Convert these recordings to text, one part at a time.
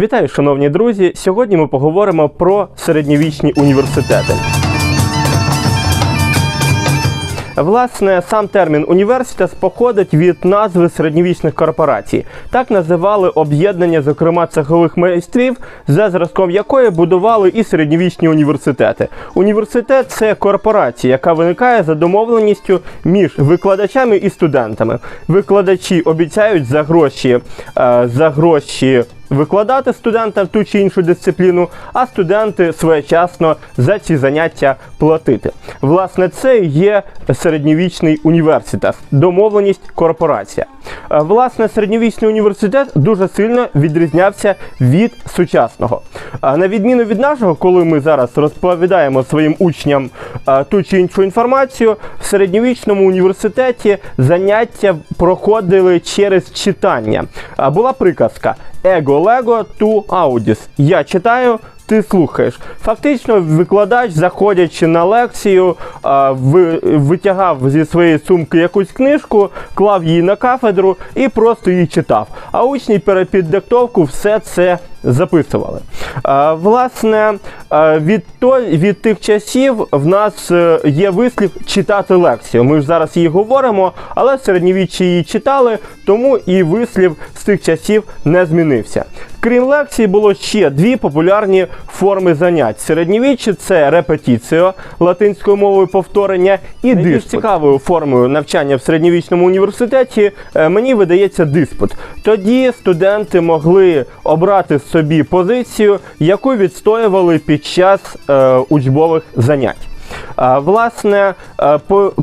Вітаю, шановні друзі! Сьогодні ми поговоримо про середньовічні університети. Власне, сам термін університет походить від назви середньовічних корпорацій. Так називали об'єднання, зокрема цехових майстрів, за зразком якої будували і середньовічні університети. Університет це корпорація, яка виникає за домовленістю між викладачами і студентами. Викладачі обіцяють за гроші, е, за гроші викладати студентам ту чи іншу дисципліну, а студенти своєчасно за ці заняття платити. Власне, це є середньовічний університет, домовленість корпорація. Е, Власне, середньовічний університет дуже сильно відрізнявся від сучасного. А На відміну від нашого, коли ми зараз розповідаємо своїм учням е, ту чи іншу інформацію, в середньовічному університеті заняття проходили через читання. Була приказка Ego Lego tu audis. Я читаю, ти слухаєш. Фактично, викладач, заходячи на лекцію, витягав зі своєї сумки якусь книжку, клав її на кафедру і просто її читав. А учні перед під диктовку все це записували. Власне, від, той, від тих часів в нас е, є вислів читати лекцію. Ми ж зараз її говоримо, але середньовіччі її читали, тому і вислів з тих часів не змінився. Крім лекцій, було ще дві популярні форми занять. Середньовіччя це репетиціо, латинською мовою повторення, і Найбільш цікавою формою навчання в середньовічному університеті е, мені видається диспут. Тоді студенти могли обрати собі позицію, яку відстоювали під час е, учбових занять. Власне, е,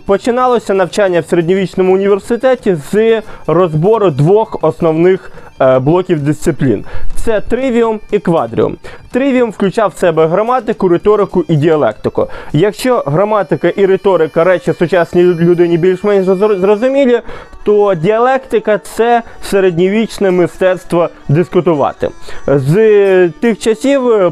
починалося навчання в середньовічному університеті з розбору двох основних блоків дисциплін: це тривіум і квадріум. Тривіум включав в себе граматику, риторику і діалектику. Якщо граматика і риторика речі сучасній людині більш-менш зрозумілі, то діалектика це середньовічне мистецтво дискутувати. З тих часів е,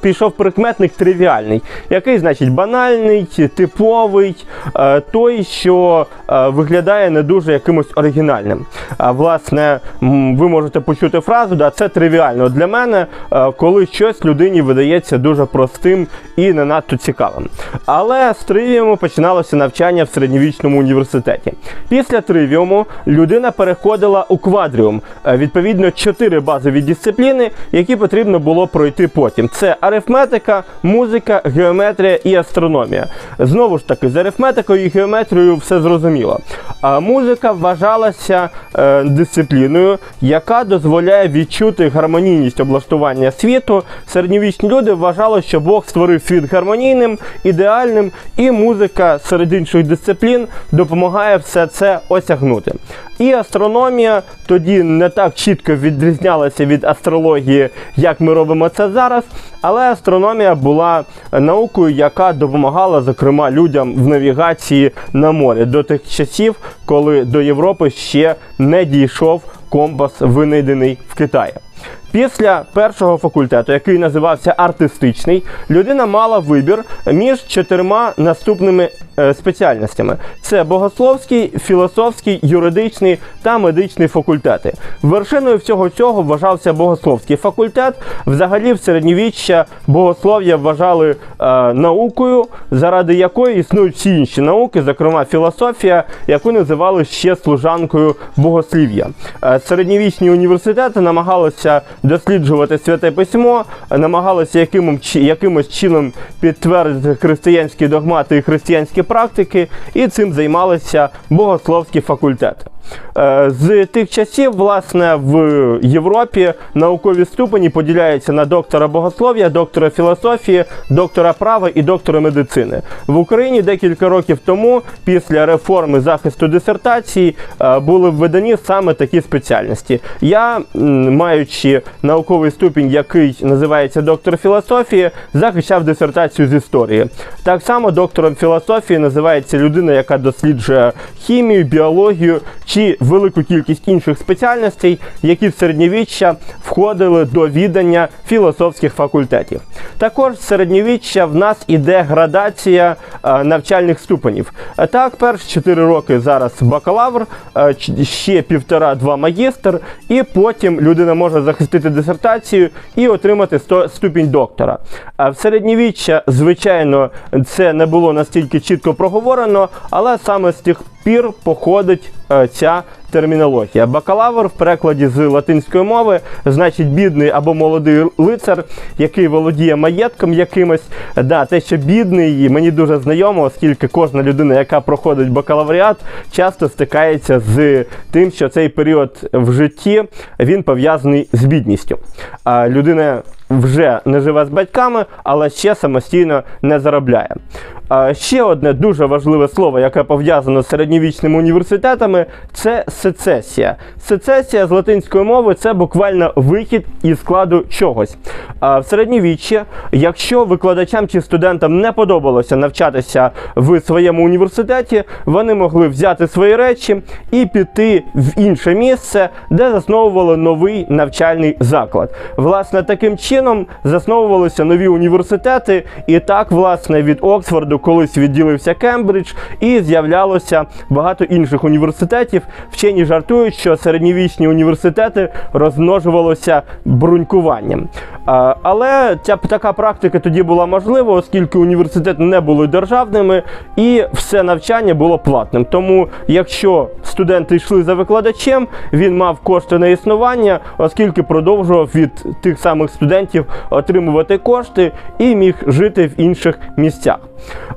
пішов, прикметник тривіальний, який значить банальний, типовий, е, той, що е, виглядає не дуже якимось оригінальним. А власне, ви можете почути фразу, да, це тривіально для мене, е, коли щось людині видається дуже простим і не надто цікавим. Але з тривіуму починалося навчання в середньовічному університеті. Після тривіуму людина переходила у квадріум, е, відповідно, чотири базові дисципліни, які потрібно було пройти потім. Це арифметика, музика, геометрія і астрономія. Знову ж таки, з арифметикою і геометрією все зрозуміло. А музика вважалася е, яка дозволяє відчути гармонійність облаштування світу. Середньовічні люди вважали, що Бог створив світ гармонійним, ідеальним, і музика серед інших дисциплін допомагає все це осягнути. І астрономія тоді не так чітко відрізнялася від астрології, як ми робимо це зараз. Але астрономія була наукою, яка допомагала, зокрема, людям в навігації на морі до тих часів, коли до Європи ще не дійшов компас, винайдений в Китаї. Після першого факультету, який називався артистичний, людина мала вибір між чотирма наступними спеціальностями: це богословський, філософський, юридичний та медичний факультети. Вершиною всього цього вважався богословський факультет. Взагалі, в середньовіччя богослов'я вважали е, наукою, заради якої існують всі інші науки, зокрема філософія, яку називали ще служанкою богослів'я. Е, середньовічні університети намагалися досліджувати святе письмо, е, намагалися чи- якимось чином підтвердити християнські догмати і християнські практики, і цим займалися богословські факультети. Е, З тих часів, власне, в Європі наукові ступені поділяються на доктора богослов'я, доктора філософії, доктора права і доктора медицини. В Україні декілька років тому, після реформи захисту дисертації, е, були введені саме такі спеціальності. Я, маючи науковий ступінь, який називається доктор філософії, захищав дисертацію з історії. Так само доктором філософії називається людина, яка досліджує хімію, біологію чи велику кількість інших спеціальностей, які в середньовіччя входили до відання філософських факультетів. Також з середньовіччя в нас іде градація е, навчальних ступенів. Е, Так, перші 4 роки зараз бакалавр, е, ще півтора-два магістр, і потім людина може захистити дисертацію і отримати ступінь доктора. В середньовіччя, звичайно, це не було настільки чітко проговорено, але саме з тих пір походить е, ця термінологія. Бакалавр в перекладі з латинської мови значить бідний або молодий лицар, який володіє маєтком якимось. Да, те, що бідний, мені дуже знайомо, оскільки кожна людина, яка проходить бакалавріат, часто стикається з тим, що цей період в житті він пов'язаний з бідністю. А людина вже не живе з батьками, але ще самостійно не заробляє. Ще одне дуже важливе слово, яке пов'язано з середньовічними університетами, це сецесія. Сецесія з латинської мови це буквально вихід із складу чогось. А в середньовіччі, якщо викладачам чи студентам не подобалося навчатися в своєму університеті, вони могли взяти свої речі і піти в інше місце, де засновували новий навчальний заклад. Власне, таким чином засновувалися нові університети, і так, власне, від Оксфорду колись відділився Кембридж, і з'являлося багато інших університетів. Вчені жартують, що середньовічні університети розмножувалися брунькуванням. Але ця така практика тоді була можлива, оскільки університети не були державними і все навчання було платним. Тому, якщо студенти йшли за викладачем, він мав кошти на існування, оскільки продовжував від тих самих студентів отримувати кошти і міг жити в інших місцях.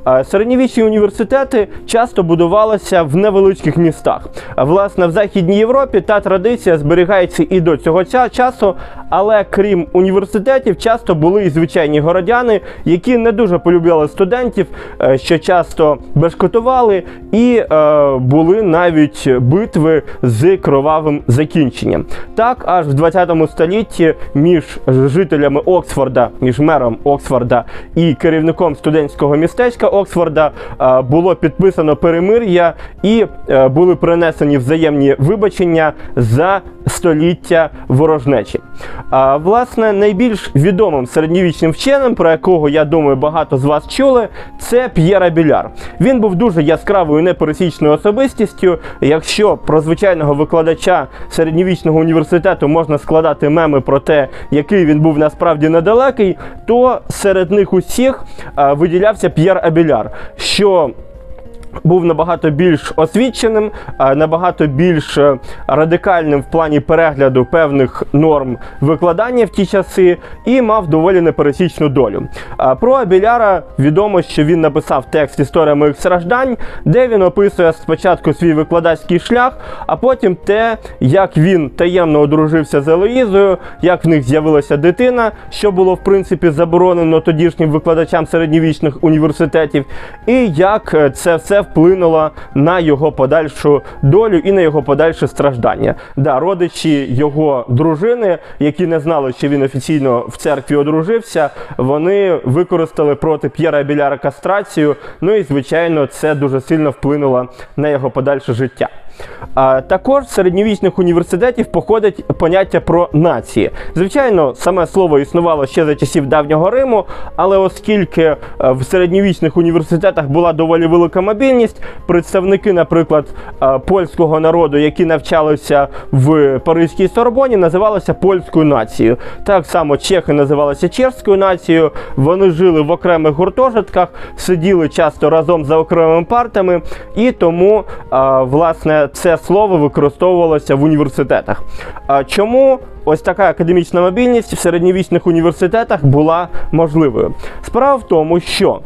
А Середньовічні університети часто будувалися в невеличких містах. Власне, в Західній Європі та традиція зберігається і до цього часу, але крім університетів, часто були і звичайні городяни, які не дуже полюбляли студентів, е, що часто бешкотували, і е, були навіть битви з кровавим закінченням. Так, аж в 20 столітті між жителями Оксфорда, між мером Оксфорда і керівником студентського містечка Оксфорда е, було підписано перемир'я і е, були принесені взаємні вибачення за століття ворожнечі. А, власне, найбільш відомим середньовічним вченим, про якого я думаю багато з вас чули, це П'єр Абіляр. Він був дуже яскравою непересічною особистістю. Якщо про звичайного викладача середньовічного університету можна складати меми про те, який він був насправді недалекий, то серед них усіх виділявся П'єр Абіляр. що був набагато більш освіченим, набагато більш е, радикальним в плані перегляду певних норм викладання в ті часи і мав доволі непересічну долю. Про Абіляра відомо, що він написав текст Історія моїх страждань, де він описує спочатку свій викладацький шлях, а потім те, як він таємно одружився з Елоїзою, як в них з'явилася дитина, що було в принципі заборонено тодішнім викладачам середньовічних університетів, і як е, це все вплинуло на його подальшу долю і на його подальше страждання. Да, родичі його дружини, які не знали, що він офіційно в церкві одружився, вони використали проти П'єра Біляра кастрацію. Ну і звичайно, це дуже сильно вплинуло на його подальше життя. Також з середньовічних університетів походить поняття про нації. Звичайно, саме слово існувало ще за часів давнього Риму, але оскільки е, в середньовічних університетах була доволі велика мобільність, представники, наприклад, е, польського народу, які навчалися в Паризькій Сорбоні, називалися польською нацією. Так само чехи називалися чешською нацією. Вони жили в окремих гуртожитках, сиділи часто разом за окремими партами, і тому, е, власне, це слово використовувалося в університетах. Чому ось така академічна мобільність в середньовічних університетах була можливою? Справа в тому, що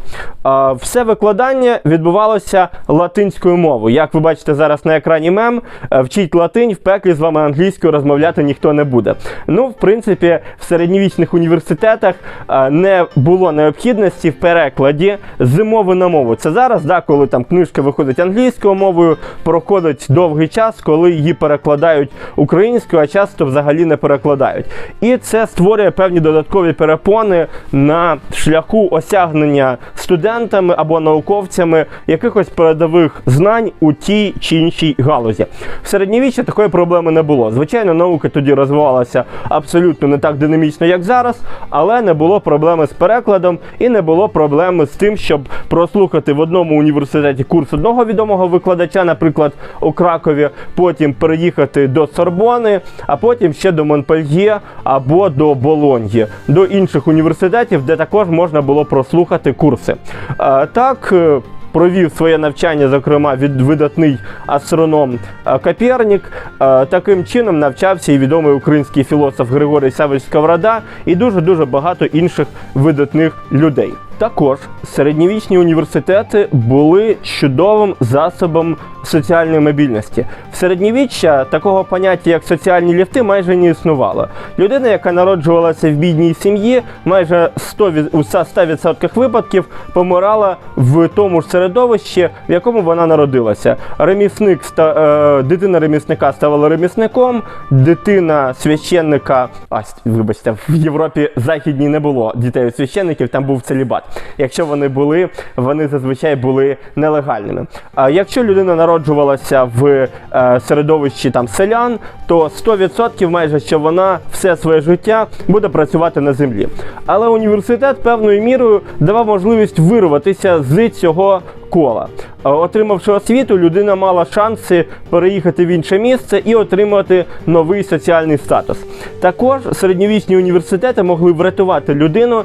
а, все викладання відбувалося латинською мовою. Як ви бачите зараз на екрані мем, е, вчіть латинь, в пеклі з вами англійською розмовляти ніхто не буде. Ну, в принципі, в середньовічних університетах а, не було необхідності в перекладі з мови на мову. Це зараз, да, коли там книжка виходить англійською мовою, проходить довгий час, коли її перекладають українською, а часто взагалі не перекладають перекладають. І це створює певні додаткові перепони на шляху осягнення студентами або науковцями якихось передових знань у тій чи іншій галузі. В середньовіччі такої проблеми не було. Звичайно, наука тоді розвивалася абсолютно не так динамічно, як зараз, але не було проблеми з перекладом і не було проблеми з тим, щоб прослухати в одному університеті курс одного відомого викладача, наприклад, у Кракові, потім переїхати до Сорбони, а потім ще до Монпельє або до Болоньї, до інших університетів, де також можна було прослухати курси. Е, Так. е, Провів своє навчання, зокрема, від видатний астроном е, Копернік. Е, Таким чином навчався і відомий український філософ Григорій Савич Сковорода і дуже дуже багато інших видатних людей. Також середньовічні університети були чудовим засобом соціальної мобільності. В середньовіччя такого поняття, як соціальні ліфти, майже не існувало. Людина, яка народжувалася в бідній сім'ї, майже 100 від, у 100% випадків помирала в тому ж середовищі, в якому вона народилася. Ремісник ста, е, дитина ремісника ставала ремісником, дитина священника. А, вибачте, в Європі західній не було дітей священників, там був целібат. Якщо вони були, вони зазвичай були нелегальними. А якщо людина народжувалася в е, середовищі там селян, то 100% майже що вона все своє життя буде працювати на землі. Але університет певною мірою давав можливість вирватися з цього кола. Отримавши освіту, людина мала шанси переїхати в інше місце і отримати новий соціальний статус. Також середньовічні університети могли врятувати людину,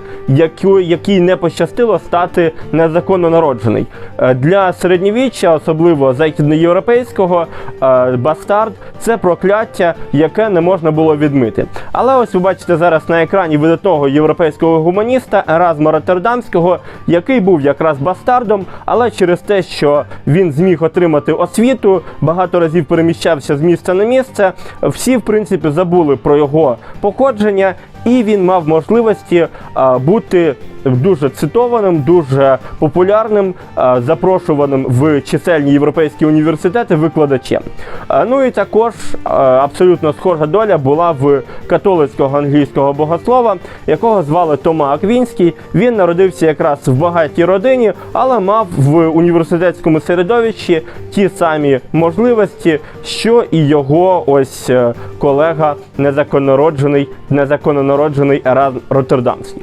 якій не пощастило стати незаконно народжений. Е, Для середньовіччя, особливо західноєвропейського, е, бастард це прокляття, яке не можна було відмити. Але ось ви бачите зараз на екрані видатного європейського гуманіста Еразма Роттердамського, який був якраз бастардом, але через те, що він зміг отримати освіту, багато разів переміщався з місця на місце, всі в принципі забули про його походження. І він мав можливості бути дуже цитованим, дуже популярним, запрошуваним в чисельні європейські університети викладачем. Ну і також абсолютно схожа доля була в католицького англійського богослова, якого звали Тома Аквінський. Він народився якраз в багатій родині, але мав в університетському середовищі ті самі можливості, що і його ось е, колега незаконнороджений, незаконнонароджений Еразм Роттердамський.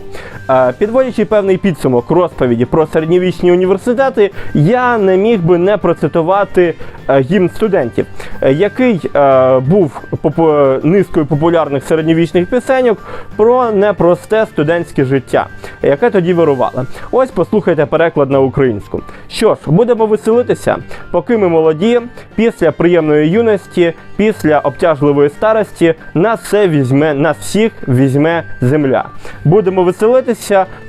Підводячи певний підсумок розповіді про середньовічні університети, я не міг би не процитувати е, гімн студентів, е, який е, був низкою популярних середньовічних пісеньок про непросте студентське життя, яке тоді вирувало. Ось послухайте переклад на українську. Що ж, будемо веселитися, поки ми молоді, після приємної юності, після обтяжливої старості, нас все візьме, нас всіх візьме земля. Будемо веселитися,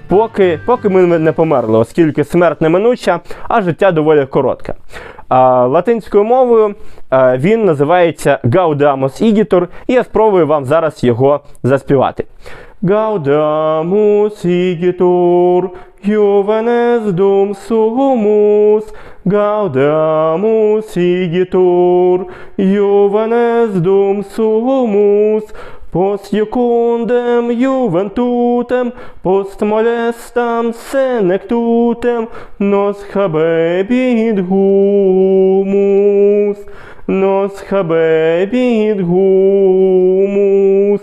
поки, поки ми не померли, оскільки смерть неминуча, а життя доволі коротке. А, латинською мовою а, він називається Gaudamus Igitur, і я спробую вам зараз його заспівати. Gaudamus Igitur, Juvenes dum sumus, Gaudamus Igitur, Juvenes dum sumus, Post iucundem juventutem, post molestam senectutem, nos habebit humus, nos habebit humus.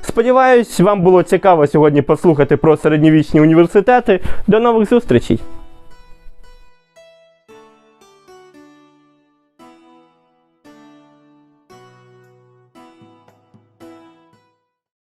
Сподіваюсь, вам було цікаво сьогодні послухати про середньовічні університети. До нових зустрічей!